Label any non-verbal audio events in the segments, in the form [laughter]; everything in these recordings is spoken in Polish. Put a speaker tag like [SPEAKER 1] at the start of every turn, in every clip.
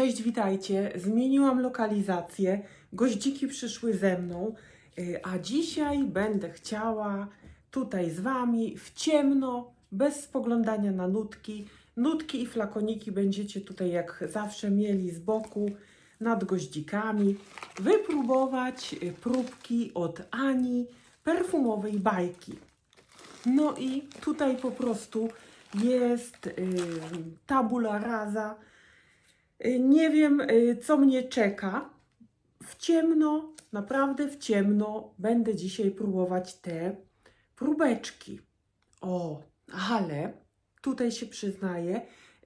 [SPEAKER 1] Cześć, witajcie. Zmieniłam lokalizację. Goździki przyszły ze mną, y, a dzisiaj będę chciała tutaj z Wami w ciemno, bez spoglądania na nutki. Nutki i flakoniki będziecie tutaj jak zawsze mieli z boku nad goździkami. Wypróbować y, próbki od Ani perfumowej bajki. No i tutaj po prostu jest y, tabula rasa. Y, Nie wiem, y, co mnie czeka. W ciemno, naprawdę w ciemno, będę dzisiaj próbować te próbeczki. O, ale tutaj się przyznaję,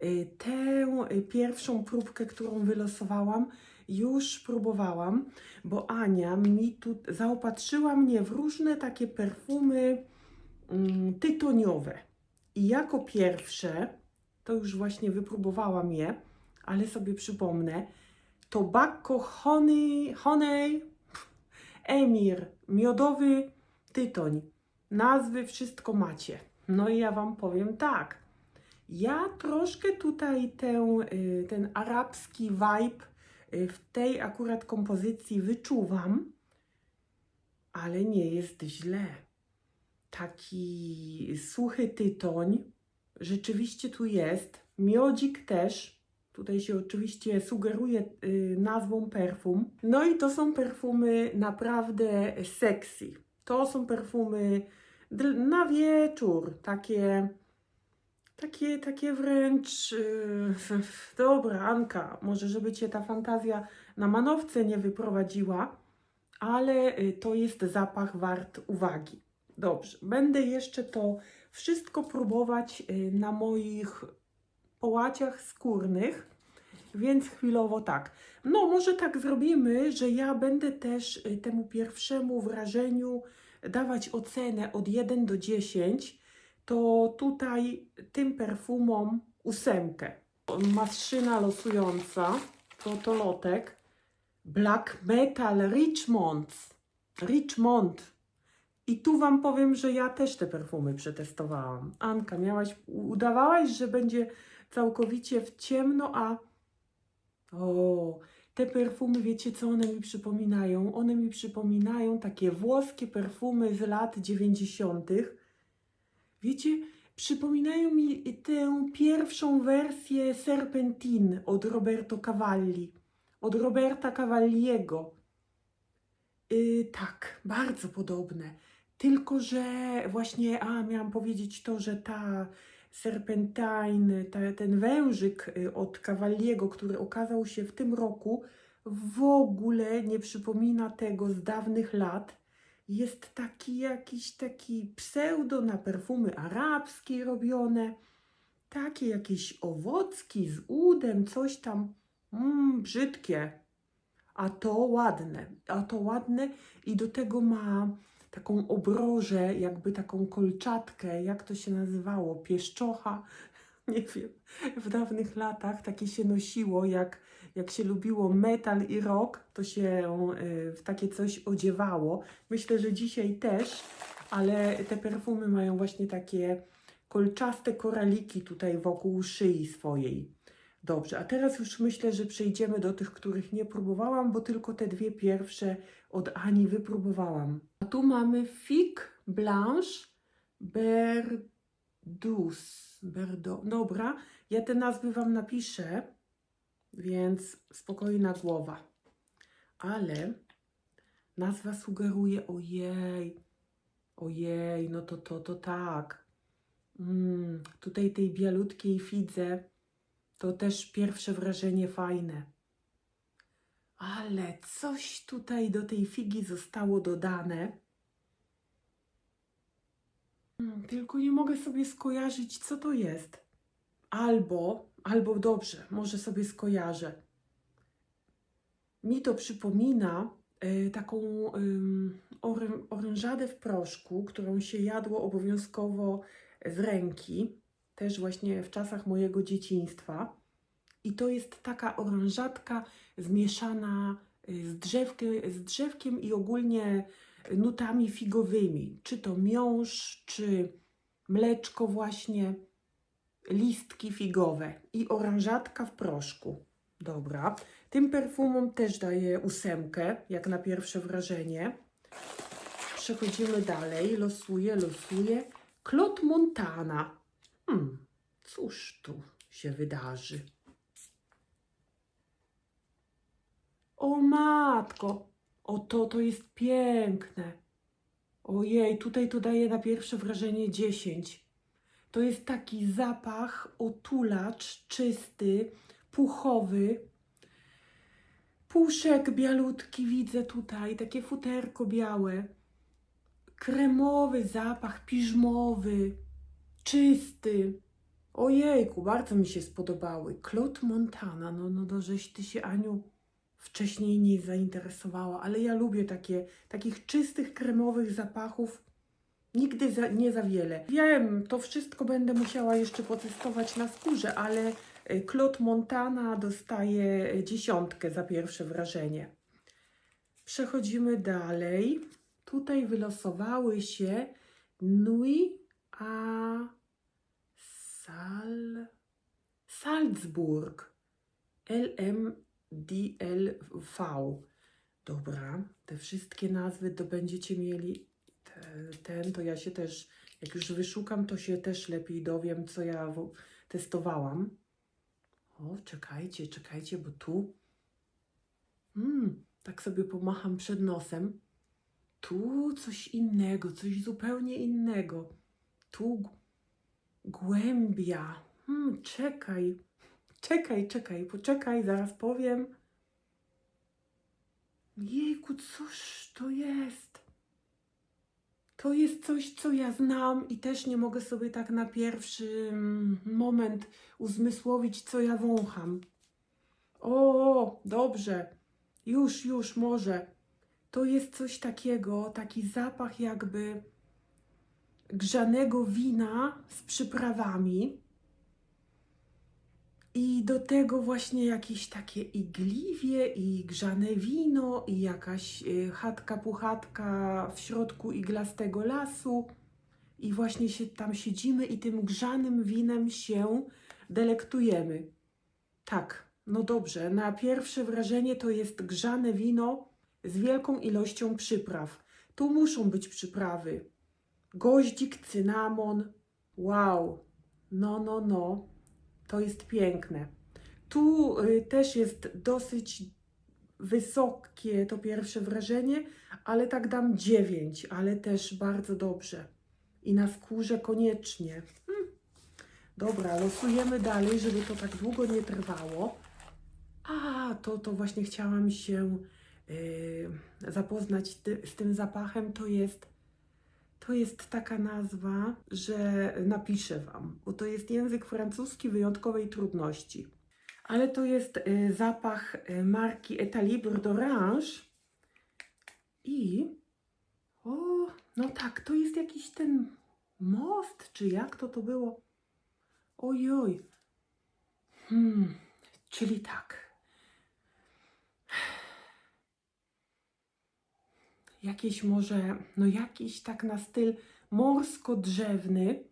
[SPEAKER 1] y, tę pierwszą próbkę, którą wylosowałam, już próbowałam, bo Ania mi tu zaopatrzyła mnie w różne takie perfumy mm, tytoniowe. I jako pierwsze, to już właśnie wypróbowałam je, ale sobie przypomnę, Tobacco Honey, honey Emir, miodowy tytoń. Nazwy wszystko macie. No i ja Wam powiem tak. Ja troszkę tutaj y, ten arabski vibe y, w tej akurat kompozycji wyczuwam, ale nie jest źle. Taki suchy tytoń rzeczywiście tu jest. Miodzik też. Tutaj się oczywiście sugeruje y, nazwą perfum. No i to są perfumy naprawdę sexy. To są perfumy na wieczór, takie, takie, takie wręcz. y, [laughs] dobra, Anka, może żeby cię ta fantazja na manowce nie wyprowadziła, ale y, to jest zapach wart uwagi. Dobrze, będę jeszcze to wszystko próbować na moich połaciach skórnych, więc chwilowo tak. No, może tak zrobimy, że ja będę też y, temu pierwszemu wrażeniu dawać ocenę od 1 do 10. To tutaj tym perfumom ósemkę. Maszyna losująca, to lotek. Black Metal Richmond. Richmond. I tu Wam powiem, że ja też te perfumy przetestowałam. Anka, miałaś, udawałaś, że będzie całkowicie w ciemno, a o, te perfumy, wiecie co one mi przypominają? One mi przypominają takie włoskie perfumy z lat 90. Wiecie, przypominają mi tę pierwszą wersję Serpentin od Roberto Cavalli, od Roberta Cavalliego. Y, tak, bardzo podobne. Tylko, że właśnie, a miałam powiedzieć to, że ta Serpentine, ta, ten wężyk y, od Cavalliego, który okazał się w tym roku, w ogóle nie przypomina tego z dawnych lat. Jest taki jakiś taki pseudo na perfumy arabskie robione, takie jakieś owocki z udem, coś tam, mm, brzydkie. A to ładne, a to ładne i do tego ma taką obrożę, jakby taką kolczatkę, jak to się nazywało, pieszczocha, [laughs] nie wiem, w dawnych latach takie się nosiło, jak, jak się lubiło metal i rock, to się y, w takie coś odziewało. Myślę, że dzisiaj też, ale te perfumy mają właśnie takie kolczaste koraliki tutaj wokół szyi swojej. Dobrze, a teraz już myślę, że przejdziemy do tych, których nie próbowałam, bo tylko te dwie pierwsze od Ani wypróbowałam. A tu mamy Fig Blanche Berdus. Berdo. Dobra, ja te nazwy Wam napiszę, więc spokojna głowa. Ale nazwa sugeruje, ojej, ojej, no to to, to tak. Mm, tutaj tej bialutkiej fidze to też pierwsze wrażenie fajne. Ale coś tutaj do tej figi zostało dodane. Hmm, Tylko nie mogę sobie skojarzyć, co to jest. Albo, albo dobrze, może sobie skojarzę. Mi to przypomina y, taką ym, orę, orężadę w proszku, którą się jadło obowiązkowo z ręki, też właśnie w czasach mojego dzieciństwa. I to jest taka oranżatka zmieszana y, z, drzewkiem, z drzewkiem i ogólnie nutami figowymi. Czy to miąższ, czy mleczko właśnie, listki figowe i oranżatka w proszku. Dobra. Tym perfumom też daję ósemkę, jak na pierwsze wrażenie. Przechodzimy dalej. Losuję, losuję. Claude Montana. Hmm, cóż tu się wydarzy? O matko, o to to jest piękne. Ojej, tutaj to daje na pierwsze wrażenie 10. To jest taki zapach, otulacz, czysty, puchowy. Puszek bialutki widzę tutaj, takie futerko białe. Kremowy zapach, piżmowy, czysty. Ojejku, bardzo mi się spodobały. Claude Montana, no, no, no żeś ty się, Aniu, wcześniej nie zainteresowała, ale ja lubię takie, takich czystych, kremowych zapachów. Nigdy za, nie za wiele. Wiem, to wszystko będę musiała jeszcze potestować na skórze, ale y, Claude Montana dostaje dziesiątkę za pierwsze wrażenie. Przechodzimy dalej. Tutaj wylosowały się Nui a Sal... Salzburg. LMDLV. Dobra, te wszystkie nazwy to będziecie mieli te, ten, to ja się też, jak już wyszukam, to się też lepiej dowiem, co ja testowałam. O, czekajcie, czekajcie, bo tu, mm, tak sobie pomacham przed nosem. Tu coś innego, coś zupełnie innego. Tu głębia. Hmm, czekaj, czekaj, czekaj, poczekaj, zaraz powiem. Jejku, cóż to jest? To jest coś, co ja znam i też nie mogę sobie tak na pierwszy mm, moment uzmysłowić, co ja wącham. O, dobrze. Już, już, może. To jest coś takiego, taki zapach jakby grzanego wina z przyprawami. I do tego właśnie jakieś takie igliwie i grzane wino i jakaś y, chatka puchatka w środku iglastego lasu. I właśnie się tam siedzimy i tym grzanym winem się delektujemy. Tak, no dobrze, na pierwsze wrażenie to jest grzane wino z wielką ilością przypraw. Tu muszą być przyprawy. Goździk, cynamon. Wow. No, no, no. To jest piękne. Tu y, też jest dosyć wysokie to pierwsze wrażenie, ale tak dam 9, ale też bardzo dobrze. I na skórze koniecznie. Hmm. Dobra, losujemy dalej, żeby to tak długo nie trwało. A, to, to właśnie chciałam się y, zapoznać ty, z tym zapachem. To jest to jest taka nazwa, że napiszę Wam, bo to jest język francuski wyjątkowej trudności. Ale to jest y, zapach y, marki Etalibre d'Orange. I o, no tak, to jest jakiś ten most, czy jak to to było? Ojoj. Hmm, czyli tak. Jakieś może, no jakiś tak na styl morsko-drzewny.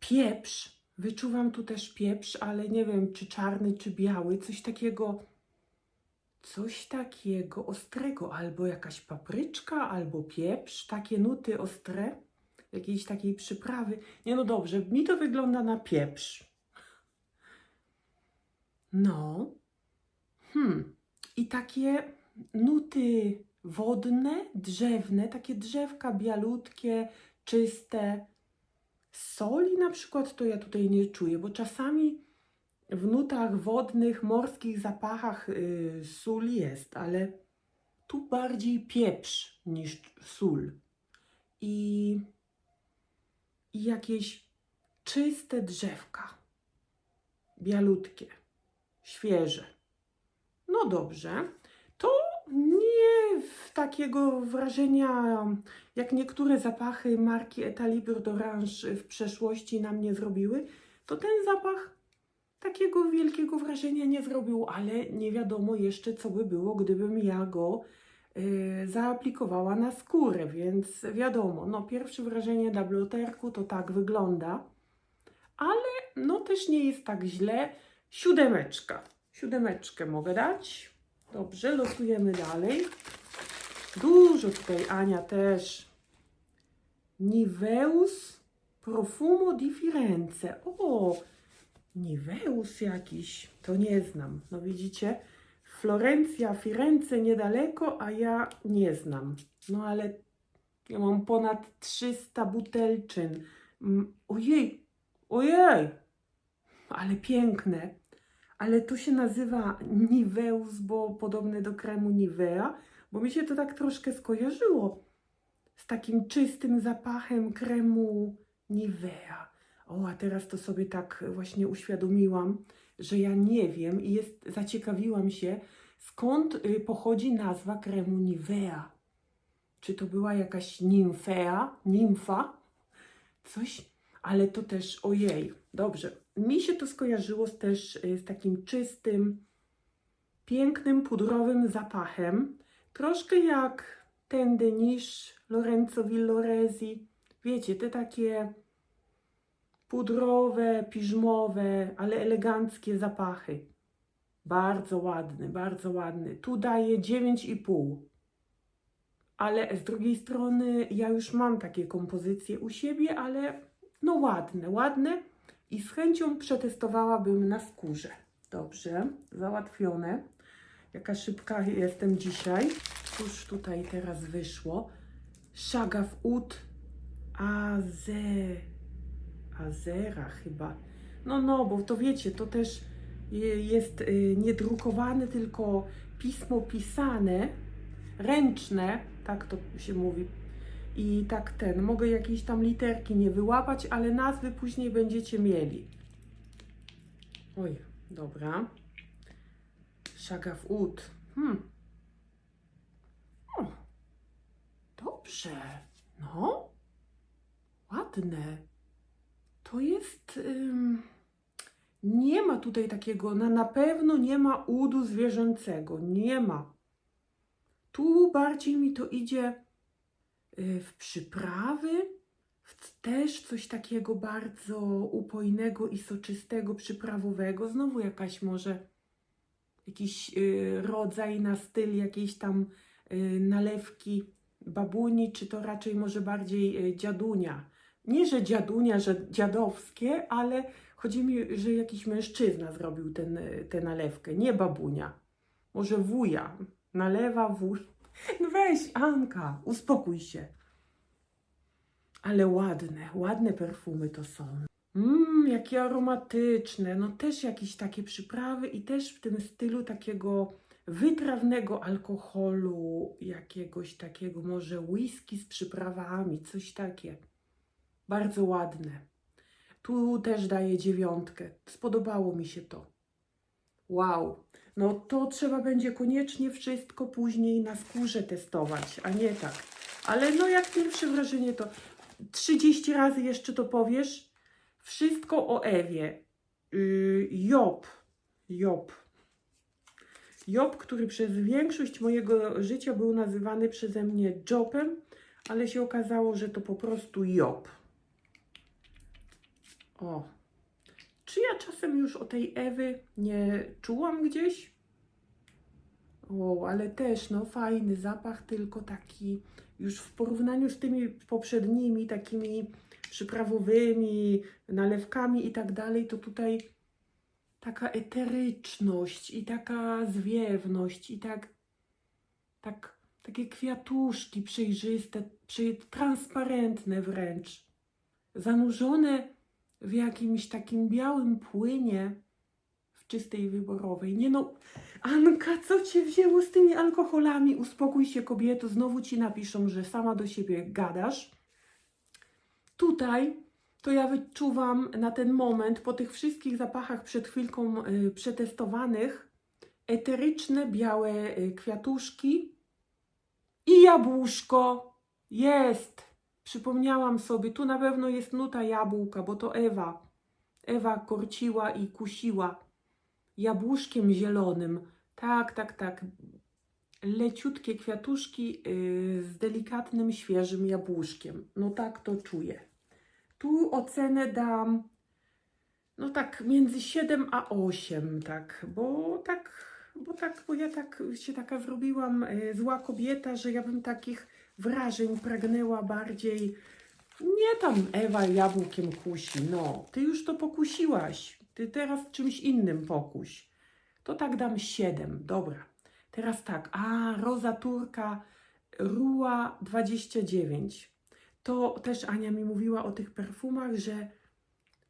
[SPEAKER 1] Pieprz. Wyczuwam tu też pieprz, ale nie wiem, czy czarny, czy biały. Coś takiego, coś takiego ostrego. Albo jakaś papryczka, albo pieprz. Takie nuty ostre. Jakiejś takiej przyprawy. Nie no dobrze, mi to wygląda na pieprz. No. Hmm. I takie nuty wodne, drzewne, takie drzewka bialutkie, czyste. Soli na przykład to ja tutaj nie czuję, bo czasami w nutach wodnych, morskich zapachach yy, sól jest, ale tu bardziej pieprz niż sól. I, i jakieś czyste drzewka, bialutkie, świeże. No dobrze takiego wrażenia, jak niektóre zapachy marki Etalibre d'Orange w przeszłości na mnie zrobiły, to ten zapach takiego wielkiego wrażenia nie zrobił, ale nie wiadomo jeszcze, co by było, gdybym ja go y, zaaplikowała na skórę, więc wiadomo, no pierwsze wrażenie na bloterku to tak wygląda, ale no też nie jest tak źle. Siódemeczka. Siódemeczkę mogę dać. Dobrze, losujemy dalej. Dużo tutaj Ania też. Niveus Profumo di Firenze. O, Niveus jakiś. To nie znam. No widzicie? Florencja, Firenze niedaleko, a ja nie znam. No ale ja mam ponad 300 butelczyn. Mm, Ojej, ojej, ale piękne. Ale to się nazywa Niveus, bo podobne do kremu Nivea, bo mi się to tak troszkę skojarzyło z takim czystym zapachem kremu Nivea. O, a teraz to sobie tak właśnie uświadomiłam, że ja nie wiem i jest, zaciekawiłam się, skąd y, pochodzi nazwa kremu Nivea. Czy to była jakaś nimfea, nimfa? Coś, ale to też, ojej, dobrze. Mi się to skojarzyło też y, z takim czystym, pięknym, pudrowym zapachem. Troszkę jak ten Denisz Lorenzo Villoresi. Wiecie, te takie pudrowe, piżmowe, ale eleganckie zapachy. Bardzo ładny, bardzo ładny. Tu daję 9,5. Ale z drugiej strony ja już mam takie kompozycje u siebie, ale no ładne, ładne i z chęcią przetestowałabym na skórze. Dobrze, załatwione. Jaka szybka jestem dzisiaj. Cóż tutaj teraz wyszło? Szagaf Ut Aze... Azera chyba. No, no, bo to wiecie, to też je- jest y, nie drukowane, tylko pismo pisane, ręczne, tak to się mówi. I tak ten, mogę jakieś tam literki nie wyłapać, ale nazwy później będziecie mieli. Oj, dobra. Szagaf Ud. Hmm. O, dobrze. No, ładne. To jest. Ym, nie ma tutaj takiego, na, na pewno nie ma udu zwierzęcego. Nie ma. Tu bardziej mi to idzie y, w przyprawy, w też coś takiego bardzo upojnego i soczystego, przyprawowego. Znowu jakaś może jakiś y, rodzaj na styl jakiejś tam y, nalewki babuni, czy to raczej może bardziej y, dziadunia. Nie, że dziadunia, że dziadowskie, ale chodzi mi, że jakiś mężczyzna zrobił ten, tę nalewkę, nie babunia. Może wuja. Nalewa wuj. [laughs] No weź, Anka, uspokój się. Ale ładne, ładne perfumy to są. Mmm, jakie aromatyczne. No też jakieś takie przyprawy i też w tym stylu takiego wytrawnego alkoholu, jakiegoś takiego może whisky z przyprawami, coś takie. Bardzo ładne. Tu też daję dziewiątkę. Spodobało mi się to. Wow. No to trzeba będzie koniecznie wszystko później na skórze testować, a nie tak. Ale no jak pierwsze wrażenie to 30 razy jeszcze to powiesz. Wszystko o Ewie. Yy, Job. Job. Job, który przez większość mojego życia był nazywany przeze mnie Jobem, ale się okazało, że to po prostu Job. O. Czy ja czasem już o tej Ewy nie czułam gdzieś? O, ale też, no fajny zapach, tylko taki już w porównaniu z tymi poprzednimi, takimi przyprawowymi, nalewkami i tak dalej, to tutaj taka eteryczność i taka zwiewność i tak, tak takie kwiatuszki przejrzyste, przej- transparentne wręcz, zanurzone w jakimś takim białym płynie w czystej wyborowej. Nie no, Anka, co cię wzięło z tymi alkoholami? Uspokój się, kobieto, znowu ci napiszą, że sama do siebie gadasz. Tutaj to ja wyczuwam na ten moment, po tych wszystkich zapachach przed chwilką y, przetestowanych, eteryczne białe y, kwiatuszki i jabłuszko. Jest! Przypomniałam sobie, tu na pewno jest nuta jabłka, bo to Ewa. Ewa korciła i kusiła jabłuszkiem zielonym. Tak, tak, tak. Leciutkie kwiatuszki yy, z delikatnym, świeżym jabłuszkiem. No tak to czuję. Tu ocenę dam no tak między 7 a 8, tak, bo tak, bo tak, bo ja tak się taka zrobiłam e, zła kobieta, że ja bym takich wrażeń pragnęła bardziej, nie tam Ewa jabłkiem kusi, no, ty już to pokusiłaś, ty teraz czymś innym pokuś. To tak dam 7, dobra. Teraz tak, a Roza Turka, Rua 29. To też Ania mi mówiła o tych perfumach, że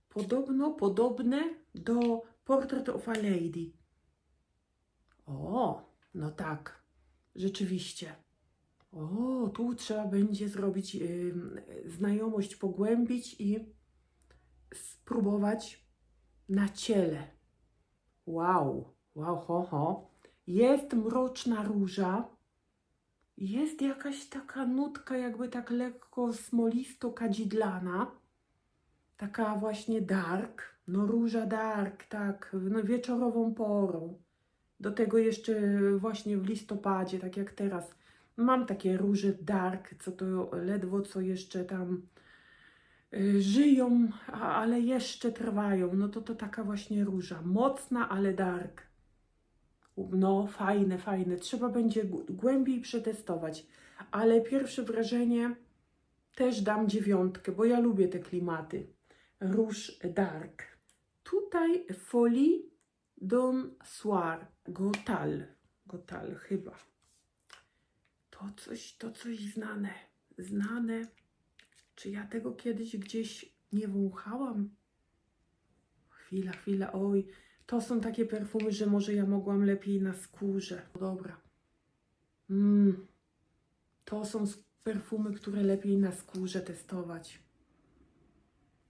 [SPEAKER 1] podobno podobne do Portrait of a Lady. O, no tak, rzeczywiście. O, tu trzeba będzie zrobić ym, znajomość, pogłębić i spróbować na ciele. Wow, wow, ho, ho. Jest mroczna róża. Jest jakaś taka nutka, jakby tak lekko smolisto-kadzidlana. Taka właśnie dark. No róża dark, tak, no wieczorową porą. Do tego jeszcze właśnie w listopadzie, tak jak teraz. Mam takie róże dark, co to ledwo co jeszcze tam y, żyją, ale jeszcze trwają. No to to taka właśnie róża. Mocna, ale dark. No, fajne, fajne. Trzeba będzie głębiej przetestować. Ale pierwsze wrażenie też dam dziewiątkę, bo ja lubię te klimaty. Róż dark. Tutaj Folie Don Soir. Gotal. Gotal chyba. To coś, to coś znane. Znane. Czy ja tego kiedyś gdzieś nie wąchałam? Chwila, chwila, oj. To są takie perfumy, że może ja mogłam lepiej na skórze. Dobra. Mm. To są perfumy, które lepiej na skórze testować.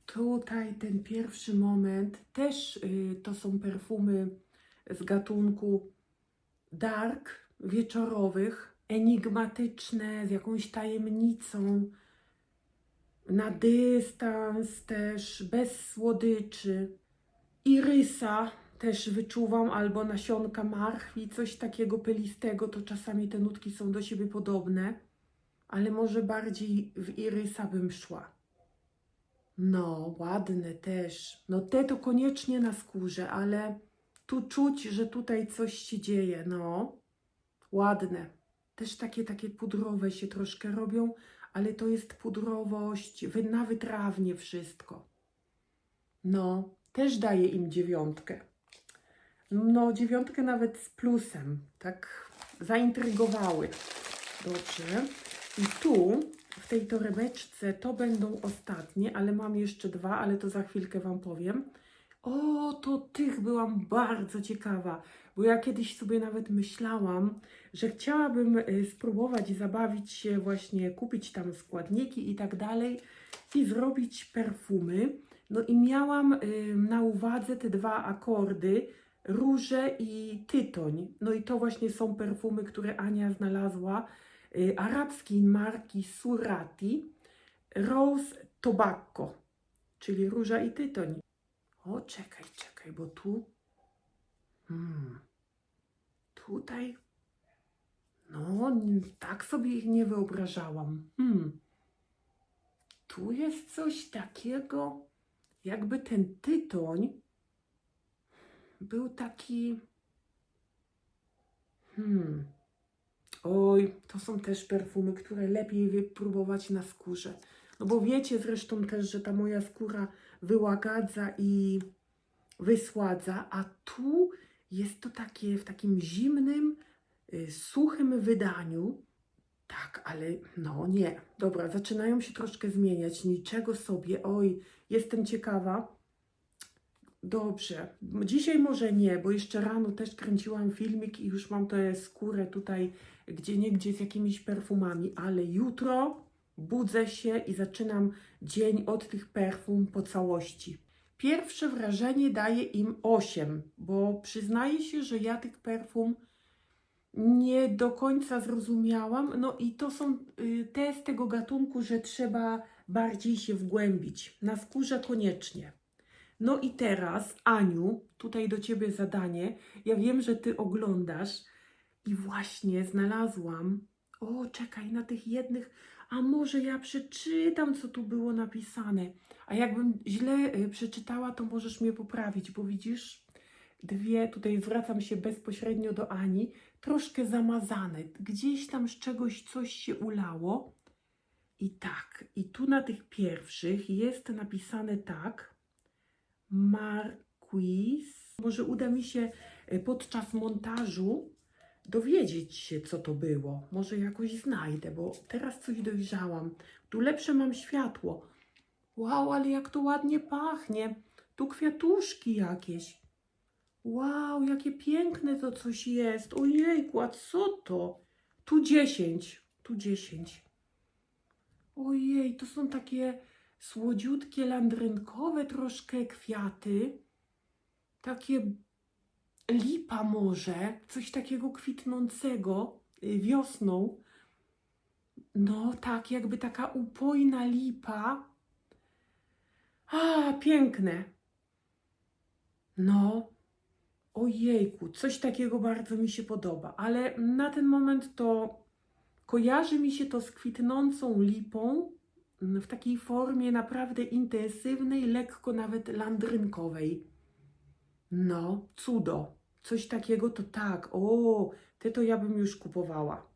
[SPEAKER 1] Tutaj ten pierwszy moment też y, to są perfumy z gatunku dark, wieczorowych, enigmatyczne, z jakąś tajemnicą, na dystans też, bez słodyczy. Irysa też wyczuwam, albo nasionka marchwi, coś takiego pylistego, to czasami te nutki są do siebie podobne, ale może bardziej w irysa bym szła. No, ładne też. No te to koniecznie na skórze, ale tu czuć, że tutaj coś się dzieje, no. Ładne. Też takie, takie pudrowe się troszkę robią, ale to jest pudrowość, na wytrawnie wszystko. No, też daję im dziewiątkę. No, dziewiątkę nawet z plusem. Tak zaintrygowały. Dobrze. I tu, w tej torebeczce, to będą ostatnie, ale mam jeszcze dwa, ale to za chwilkę Wam powiem. O, to tych byłam bardzo ciekawa, bo ja kiedyś sobie nawet myślałam, że chciałabym y, spróbować zabawić się, właśnie kupić tam składniki i tak dalej i zrobić perfumy. No i miałam y, na uwadze te dwa akordy, róże i tytoń. No i to właśnie są perfumy, które Ania znalazła, y, arabskiej marki Surati, Rose Tobacco, czyli róża i tytoń. O, czekaj, czekaj, bo tu. Hmm. Tutaj. No, tak sobie ich nie wyobrażałam. Hmm. Tu jest coś takiego, jakby ten tytoń był taki. Hmm. Oj, to są też perfumy, które lepiej wypróbować na skórze. No bo wiecie zresztą też, że ta moja skóra wyłagadza i wysładza, a tu jest to takie w takim zimnym, y, suchym wydaniu. Tak, ale no nie. Dobra, zaczynają się troszkę zmieniać. Niczego sobie. Oj, jestem ciekawa. Dobrze. Dzisiaj może nie, bo jeszcze rano też kręciłam filmik i już mam tę skórę tutaj gdzie niegdzie z jakimiś perfumami, ale jutro budzę się i zaczynam dzień od tych perfum po całości. Pierwsze wrażenie daje im 8, bo przyznaję się, że ja tych perfum nie do końca zrozumiałam. No i to są y, te z tego gatunku, że trzeba bardziej się wgłębić. Na skórze koniecznie. No i teraz, Aniu, tutaj do ciebie zadanie. Ja wiem, że ty oglądasz i właśnie znalazłam. O, czekaj, na tych jednych. A może ja przeczytam, co tu było napisane. A jakbym źle y, przeczytała, to możesz mnie poprawić, bo widzisz, dwie, tutaj zwracam się bezpośrednio do Ani, troszkę zamazane. Gdzieś tam z czegoś coś się ulało. I tak, i tu na tych pierwszych jest napisane tak. Marquis. Może uda mi się y, podczas montażu dowiedzieć się, co to było. Może jakoś znajdę, bo teraz coś dojrzałam. Tu lepsze mam światło. Wow, ale jak to ładnie pachnie. Tu kwiatuszki jakieś. Wow, jakie piękne to coś jest. Ojejku, a co to? Tu dziesięć. Tu dziesięć. Ojej, to są takie słodziutkie, landrynkowe troszkę kwiaty. Takie lipa może, coś takiego kwitnącego y, wiosną. No tak, jakby taka upojna lipa. A, piękne. No, ojejku, coś takiego bardzo mi się podoba, ale na ten moment to kojarzy mi się to z kwitnącą lipą w takiej formie naprawdę intensywnej, lekko nawet landrynkowej. No, cudo. Coś takiego to tak. O, te to ja bym już kupowała.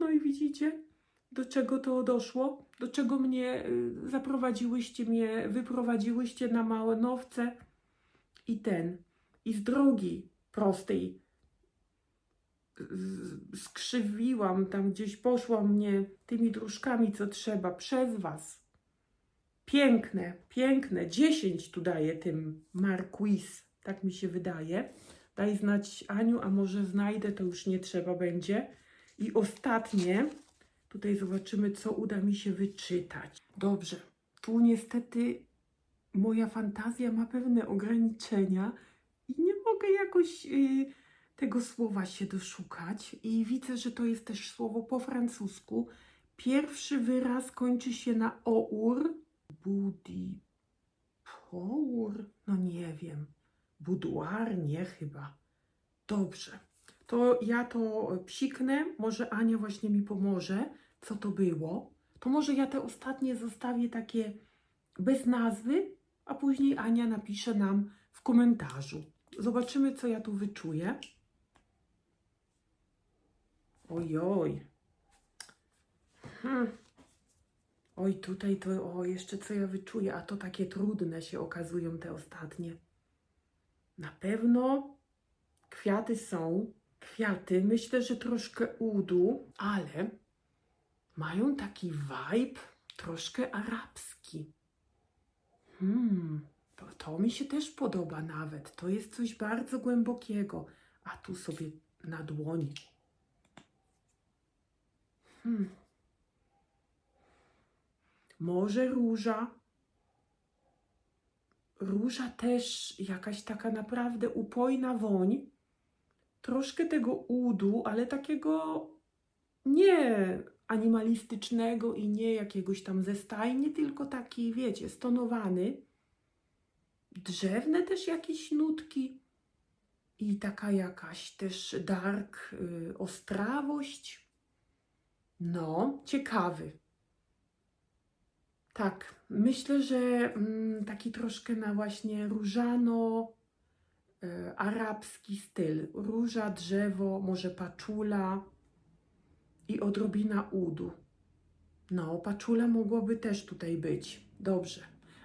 [SPEAKER 1] No i widzicie, do czego to doszło? Do czego mnie y, zaprowadziłyście, mnie wyprowadziłyście na małe nowce i ten, i z drogi prostej skrzywiłam, tam gdzieś poszłam mnie tymi dróżkami, co trzeba, przez was. Piękne, piękne. 10 tu daję tym Marquis, tak mi się wydaje. Daj znać Aniu, a może znajdę, to już nie trzeba będzie. I ostatnie, tutaj zobaczymy, co uda mi się wyczytać. Dobrze, tu niestety moja fantazja ma pewne ograniczenia i nie mogę jakoś y, tego słowa się doszukać. I widzę, że to jest też słowo po francusku. Pierwszy wyraz kończy się na our. Budi. Pour? No nie wiem. Buduar? Nie chyba. Dobrze. To ja to psiknę. Może Ania właśnie mi pomoże, co to było. To może ja te ostatnie zostawię takie bez nazwy, a później Ania napisze nam w komentarzu. Zobaczymy, co ja tu wyczuję. Ojoj. Hmm. Oj, tutaj to, o, jeszcze co ja wyczuję, a to takie trudne się okazują te ostatnie. Na pewno kwiaty są, kwiaty, myślę, że troszkę udu, ale mają taki vibe troszkę arabski. Hmm, to, to mi się też podoba nawet. To jest coś bardzo głębokiego. A tu sobie na dłoni. Hmm. Może róża. Róża też jakaś taka naprawdę upojna woń. Troszkę tego udu, ale takiego nie animalistycznego i nie jakiegoś tam ze stajni, tylko taki, wiecie, stonowany. Drzewne też jakieś nutki i taka jakaś też dark y, ostrawość. No, ciekawy. Tak, myślę, że mm, taki troszkę na właśnie różano e, arabski styl. Róża, drzewo, może paczula i odrobina udu. No, paczula mogłoby też tutaj być. Dobrze.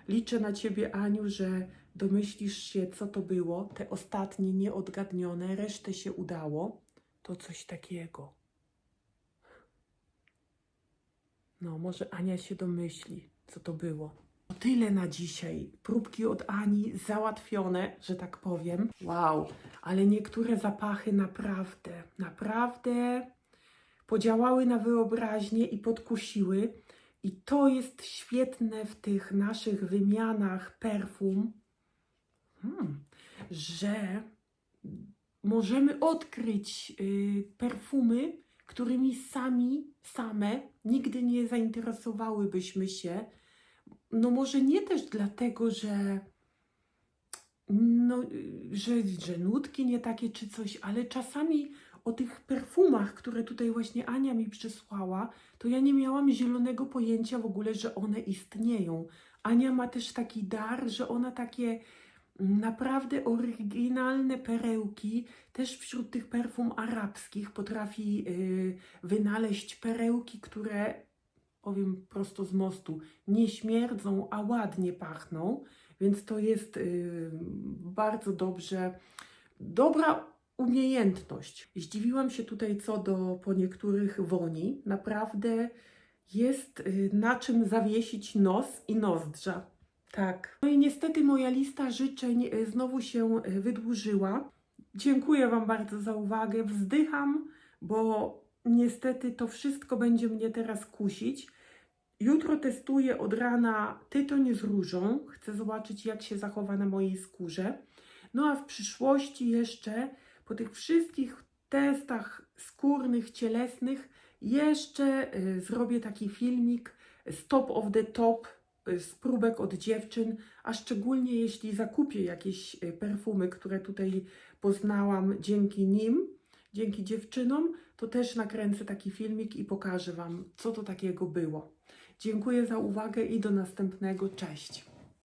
[SPEAKER 1] Liczę na ciebie, Aniu, że domyślisz się, co to było. Te ostatnie nieodgadnione, resztę się udało. To coś takiego. No, może Ania się domyśli, co to było. Tyle na dzisiaj. Próbki od Ani załatwione, że tak powiem. Wow, ale niektóre zapachy naprawdę, naprawdę podziałały na wyobraźnię i podkusiły. I to jest świetne w tych naszych wymianach perfum, hmm, że możemy odkryć y, perfumy, którymi sami, same nigdy nie zainteresowałybyśmy się. No może nie też dlatego, że no, że, że nutki nie takie czy coś, ale czasami o tych perfumach, które tutaj właśnie Ania mi przysłała, to ja nie miałam zielonego pojęcia w ogóle, że one istnieją. Ania ma też taki dar, że ona takie naprawdę oryginalne perełki, też wśród tych perfum arabskich potrafi y, wynaleźć perełki, które, powiem prosto z mostu, nie śmierdzą, a ładnie pachną, więc to jest y, bardzo dobrze, dobra umiejętność. Zdziwiłam się tutaj co do po niektórych woni. Naprawdę jest y, na czym zawiesić nos i nozdrza. Tak. No i niestety moja lista życzeń y, znowu się y, wydłużyła. Dziękuję Wam bardzo za uwagę. Wzdycham, bo niestety to wszystko będzie mnie teraz kusić. Jutro testuję od rana tytoń z różą. Chcę zobaczyć, jak się zachowa na mojej skórze. No a w przyszłości jeszcze, po tych wszystkich testach skórnych, cielesnych, jeszcze y, zrobię taki filmik Stop of the Top z próbek od dziewczyn, a szczególnie jeśli zakupię jakieś y, perfumy, które tutaj poznałam dzięki nim, dzięki dziewczynom, to też nakręcę taki filmik i pokażę Wam, co to takiego było. Dziękuję za uwagę i do następnego. Cześć.